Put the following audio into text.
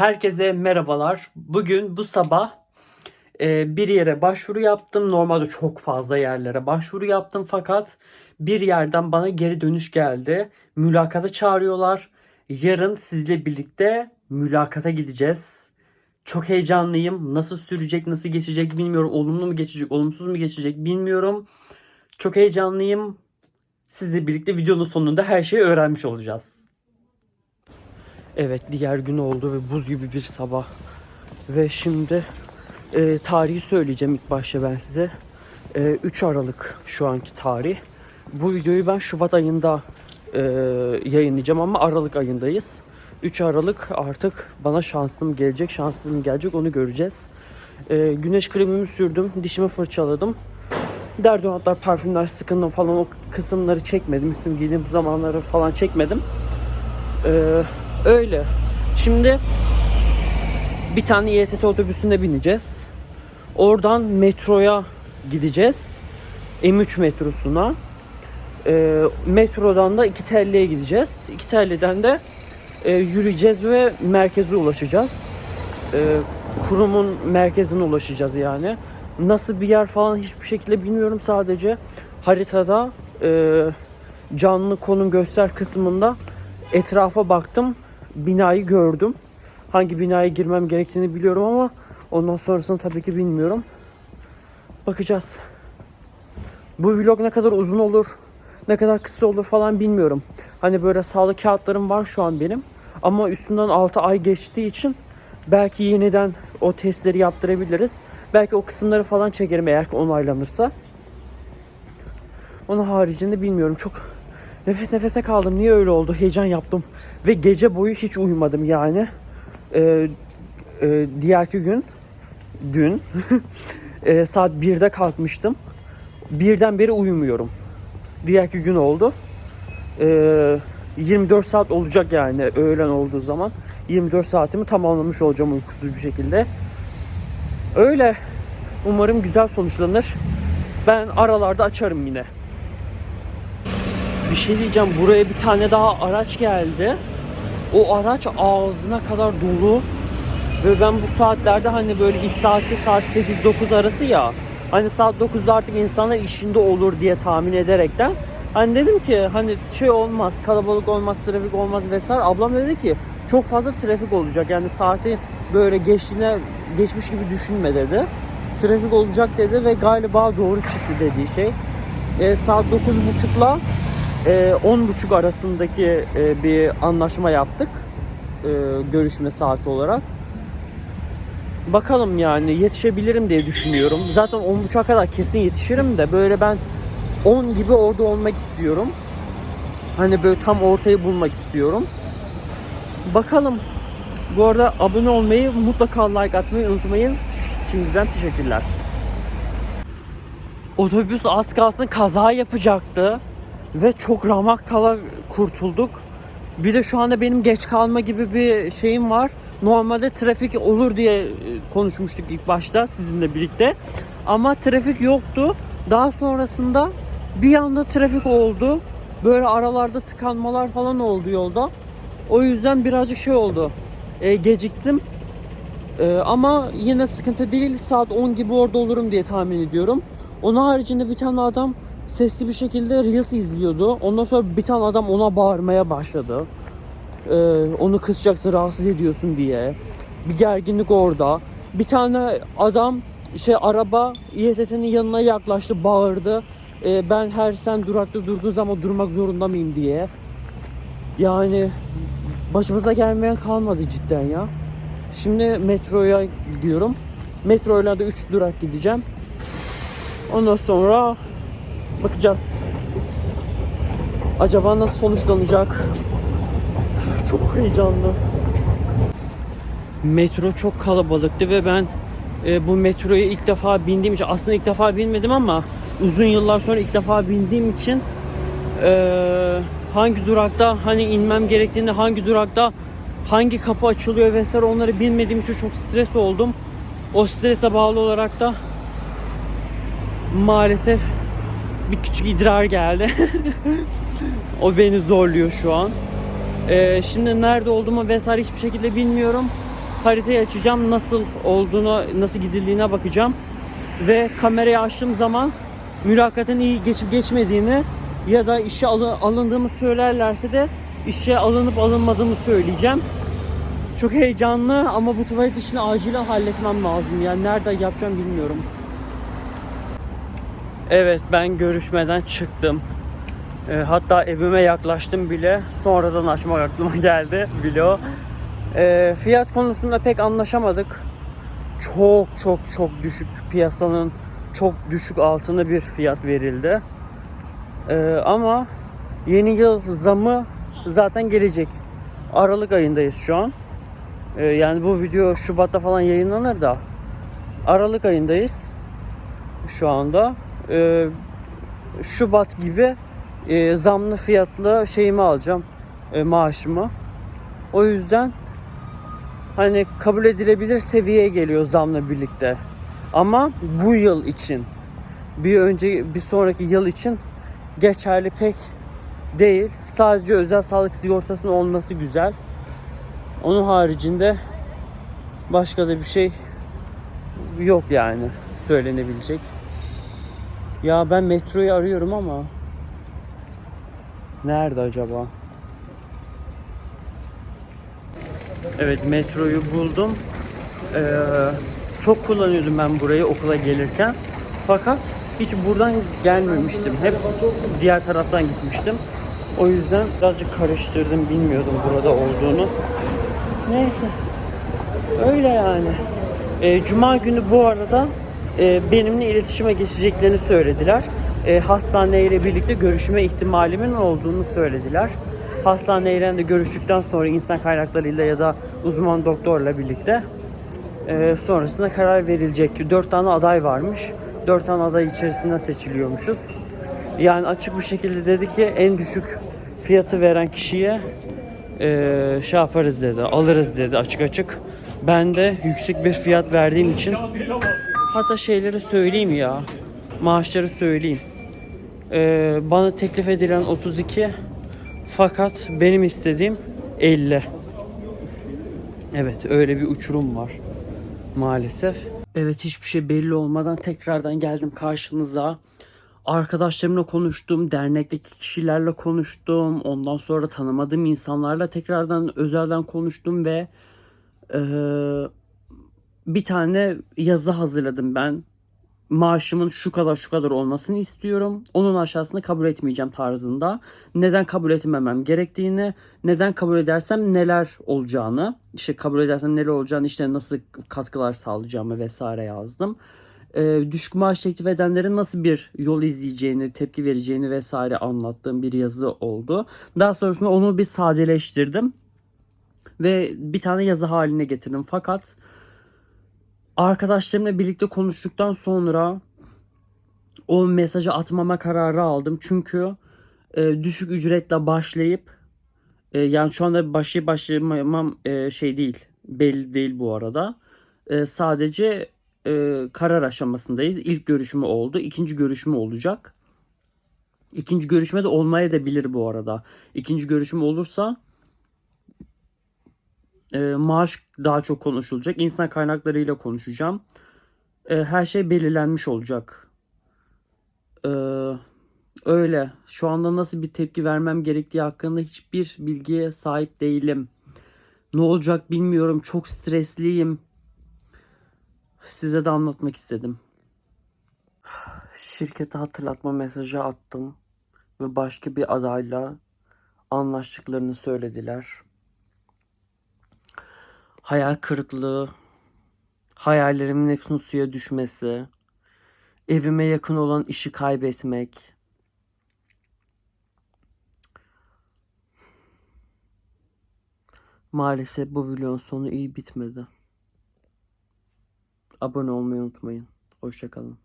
Herkese merhabalar. Bugün bu sabah e, bir yere başvuru yaptım. Normalde çok fazla yerlere başvuru yaptım fakat bir yerden bana geri dönüş geldi. Mülakata çağırıyorlar. Yarın sizle birlikte mülakata gideceğiz. Çok heyecanlıyım. Nasıl sürecek, nasıl geçecek bilmiyorum. Olumlu mu geçecek, olumsuz mu geçecek bilmiyorum. Çok heyecanlıyım. Sizle birlikte videonun sonunda her şeyi öğrenmiş olacağız. Evet diğer gün oldu ve buz gibi bir sabah. Ve şimdi e, tarihi söyleyeceğim ilk başta ben size. E, 3 Aralık şu anki tarih. Bu videoyu ben Şubat ayında e, yayınlayacağım ama Aralık ayındayız. 3 Aralık artık bana şanslım gelecek, şanslım gelecek onu göreceğiz. E, güneş kremimi sürdüm, dişimi fırçaladım. Deodorantlar, parfümler sıkındım falan o kısımları çekmedim. Üstüm giydiğim zamanları falan çekmedim. Ee, öyle. Şimdi bir tane İETT otobüsüne bineceğiz. Oradan metroya gideceğiz. M3 metrosuna. Ee, metrodan da 2 TL'ye gideceğiz. 2 TL'den de e, yürüyeceğiz ve merkeze ulaşacağız. Ee, kurumun merkezine ulaşacağız yani. Nasıl bir yer falan hiçbir şekilde bilmiyorum sadece haritada e, canlı konum göster kısmında etrafa baktım binayı gördüm. Hangi binaya girmem gerektiğini biliyorum ama ondan sonrasını tabii ki bilmiyorum. Bakacağız. Bu vlog ne kadar uzun olur, ne kadar kısa olur falan bilmiyorum. Hani böyle sağlık kağıtlarım var şu an benim. Ama üstünden 6 ay geçtiği için belki yeniden o testleri yaptırabiliriz. Belki o kısımları falan çekerim eğer ki onaylanırsa. Onun haricinde bilmiyorum. Çok nefes nefese kaldım. Niye öyle oldu? Heyecan yaptım. Ve gece boyu hiç uyumadım yani. Ee, e, diğerki gün dün e, saat 1'de kalkmıştım. Birden beri uyumuyorum. Diğerki gün oldu. Ee, 24 saat olacak yani öğlen olduğu zaman. 24 saatimi tamamlamış olacağım uykusuz bir şekilde. Öyle. Umarım güzel sonuçlanır. Ben aralarda açarım yine. Bir şey diyeceğim. Buraya bir tane daha araç geldi. O araç ağzına kadar dolu. Ve ben bu saatlerde hani böyle iş saati saat 8-9 arası ya. Hani saat 9'da artık insanlar işinde olur diye tahmin ederekten. Hani dedim ki hani şey olmaz, kalabalık olmaz, trafik olmaz vesaire. Ablam dedi ki çok fazla trafik olacak. Yani saati böyle geçtiğine geçmiş gibi düşünme dedi. Trafik olacak dedi ve galiba doğru çıktı dediği şey. E, saat 9.30'la e, 10.30 arasındaki e, bir anlaşma yaptık. E, görüşme saati olarak. Bakalım yani yetişebilirim diye düşünüyorum. Zaten 10.30'a kadar kesin yetişirim de böyle ben 10 gibi orada olmak istiyorum. Hani böyle tam ortayı bulmak istiyorum. Bakalım. Bu arada abone olmayı mutlaka like atmayı unutmayın. Şimdiden teşekkürler. Otobüs az kalsın kaza yapacaktı. Ve çok ramak kala kurtulduk. Bir de şu anda benim geç kalma gibi bir şeyim var. Normalde trafik olur diye e, konuşmuştuk ilk başta sizinle birlikte. Ama trafik yoktu. Daha sonrasında bir anda trafik oldu. Böyle aralarda tıkanmalar falan oldu yolda. O yüzden birazcık şey oldu. E, geciktim. E, ama yine sıkıntı değil. Saat 10 gibi orada olurum diye tahmin ediyorum. Onun haricinde bir tane adam sesli bir şekilde Reels izliyordu. Ondan sonra bir tane adam ona bağırmaya başladı. Ee, onu kısacaksın rahatsız ediyorsun diye. Bir gerginlik orada. Bir tane adam şey araba İETT'nin yanına yaklaştı bağırdı. Ee, ben her sen durakta durduğun zaman durmak zorunda mıyım diye. Yani başımıza gelmeyen kalmadı cidden ya. Şimdi metroya gidiyorum. Metroyla da 3 durak gideceğim. Ondan sonra bakacağız. Acaba nasıl sonuçlanacak? Çok heyecanlı. Metro çok kalabalıktı ve ben e, bu metroya ilk defa bindiğim için aslında ilk defa binmedim ama uzun yıllar sonra ilk defa bindiğim için e, hangi durakta hani inmem gerektiğini hangi durakta hangi kapı açılıyor vesaire onları bilmediğim için çok stres oldum. O strese bağlı olarak da maalesef bir küçük idrar geldi. o beni zorluyor şu an. Ee, şimdi nerede olduğumu vesaire hiçbir şekilde bilmiyorum. haritayı açacağım. Nasıl olduğunu, nasıl gidildiğine bakacağım. Ve kamerayı açtığım zaman mülakatın iyi geçip geçmediğini ya da işe alı- alındığımı söylerlerse de işe alınıp alınmadığımı söyleyeceğim. Çok heyecanlı ama bu tuvalet işini acilen halletmem lazım. Yani nerede yapacağım bilmiyorum. Evet ben görüşmeden çıktım. E, hatta evime yaklaştım bile. Sonradan açmak aklıma geldi vlog. E, fiyat konusunda pek anlaşamadık. Çok çok çok düşük piyasanın çok düşük altında bir fiyat verildi. E, ama yeni yıl zamı zaten gelecek. Aralık ayındayız şu an. E, yani bu video Şubat'ta falan yayınlanır da Aralık ayındayız şu anda. E, Şubat gibi e, zamlı fiyatlı şeyimi alacağım e, maaşımı. O yüzden hani kabul edilebilir seviyeye geliyor zamla birlikte. Ama bu yıl için bir önce bir sonraki yıl için geçerli pek değil. Sadece özel sağlık sigortasının olması güzel. Onun haricinde başka da bir şey yok yani söylenebilecek. Ya ben metroyu arıyorum ama nerede acaba? Evet metroyu buldum. Ee, çok kullanıyordum ben burayı okula gelirken. Fakat hiç buradan gelmemiştim. Hep diğer taraftan gitmiştim. O yüzden birazcık karıştırdım. Bilmiyordum burada olduğunu. Neyse. Öyle yani. Ee, Cuma günü bu arada e, benimle iletişime geçeceklerini söylediler. E, hastaneyle birlikte görüşme ihtimalimin olduğunu söylediler. Hastaneyle de görüştükten sonra insan kaynaklarıyla ya da uzman doktorla birlikte e, sonrasında karar verilecek. Dört tane aday varmış. Dört tane aday içerisinden seçiliyormuşuz. Yani açık bir şekilde dedi ki en düşük fiyatı veren kişiye e, şey yaparız dedi, alırız dedi açık açık. Ben de yüksek bir fiyat verdiğim için hatta şeyleri söyleyeyim ya, maaşları söyleyeyim. E, bana teklif edilen 32 fakat benim istediğim 50. Evet öyle bir uçurum var maalesef. Evet hiçbir şey belli olmadan tekrardan geldim karşınıza. Arkadaşlarımla konuştum, dernekteki kişilerle konuştum. Ondan sonra tanımadığım insanlarla tekrardan özelden konuştum ve eee, bir tane yazı hazırladım ben. Maaşımın şu kadar şu kadar olmasını istiyorum. Onun aşağısını kabul etmeyeceğim tarzında. Neden kabul etmemem gerektiğini, neden kabul edersem neler olacağını, işte kabul edersem neler olacağını, işte nasıl katkılar sağlayacağımı vesaire yazdım. Ee, düşük maaş teklif edenlerin nasıl bir yol izleyeceğini, tepki vereceğini vesaire anlattığım bir yazı oldu. Daha sonrasında onu bir sadeleştirdim ve bir tane yazı haline getirdim. Fakat arkadaşlarımla birlikte konuştuktan sonra o mesajı atmama kararı aldım. Çünkü e, düşük ücretle başlayıp e, yani şu anda başlayıp başlamam e, şey değil. Belli değil bu arada. E, sadece e, karar aşamasındayız. İlk görüşümü oldu. ikinci görüşümü olacak. İkinci görüşme de olmaya da bilir bu arada. İkinci görüşüm olursa e, maaş daha çok konuşulacak. İnsan kaynaklarıyla konuşacağım. E, her şey belirlenmiş olacak. E, öyle. Şu anda nasıl bir tepki vermem gerektiği hakkında hiçbir bilgiye sahip değilim. Ne olacak bilmiyorum. Çok stresliyim. Size de anlatmak istedim. Şirkete hatırlatma mesajı attım ve başka bir adayla anlaştıklarını söylediler. Hayal kırıklığı, hayallerimin hepsinin suya düşmesi, evime yakın olan işi kaybetmek. Maalesef bu videonun sonu iyi bitmedi. Abone olmayı unutmayın. Hoşçakalın.